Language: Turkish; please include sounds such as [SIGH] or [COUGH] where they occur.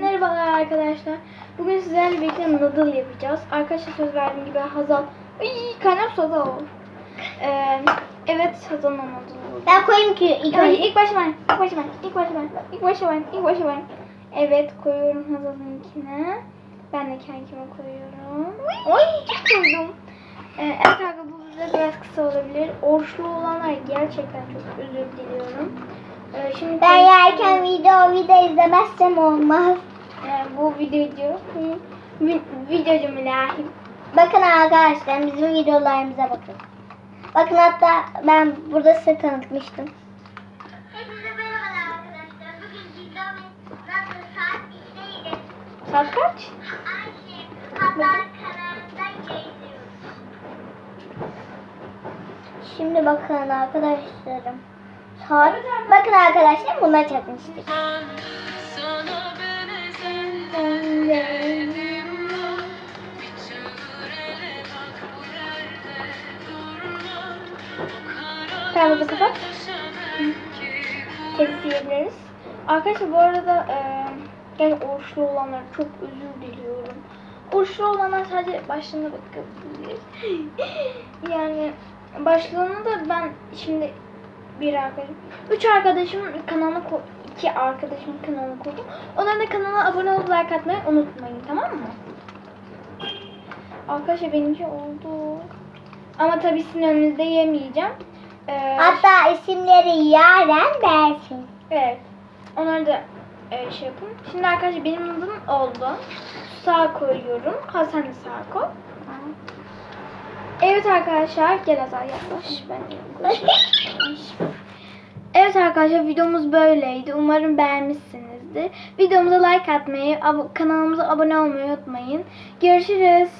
Merhabalar arkadaşlar. Bugün sizlerle birlikte noodle yapacağız. Arkadaşlar söz verdiğim gibi Hazal... Ay kaynar su Hazal. Ee, evet Hazal'ın noodle. Ben koyayım ki ilk önce. ilk başta ben, ilk başta ben, ilk başta ben, ilk başta ben, ilk başta ben. Evet koyuyorum Hazal'ınkine. Ben de kendime koyuyorum. Oy koydum. Ee, evet arkadaşlar bu video biraz kısa olabilir. Oruçlu olanlar gerçekten çok özür diliyorum. Ee, şimdi Ben yerken video video izlemezsem olmaz. Bu video vi- videocum ilahi. Bakın arkadaşlar bizim videolarımıza bakın. Bakın hatta ben burada size tanıtmıştım. Hepinize merhabalar arkadaşlar. Bugün Cildam nasıl saat 2'deydi. Saat kaç? Ayşe Hazar kanalında yayınlıyoruz. Şimdi bakın arkadaşlarım. Saat... Bakın arkadaşlar buna çekmiştik. Bu Tamam, taşa belki Telif yiyebiliriz. Arkadaşlar bu arada e, yani oruçlu olanlar çok özür diliyorum. Oruçlu olanlar sadece başlığına bakabilir. [LAUGHS] yani başlığını da ben şimdi bir arkadaşım, üç arkadaşımın kanalına iki arkadaşımın kanalına koydum. Onların da kanala abone olup like atmayı unutmayın tamam mı? Arkadaşlar benimki oldu. Ama tabii sizin önünüzde yemeyeceğim. Ee, Hatta isimleri Yaren Berfin. Evet. Onları da e, şey yapın. Şimdi arkadaşlar benim adım oldu. Sağ koyuyorum. Ha sen de sağ koy. Evet arkadaşlar gel Azar yaklaş. Ben yaklaş. [LAUGHS] Evet arkadaşlar videomuz böyleydi. Umarım beğenmişsinizdir. Videomuza like atmayı, kanalımıza abone olmayı unutmayın. Görüşürüz.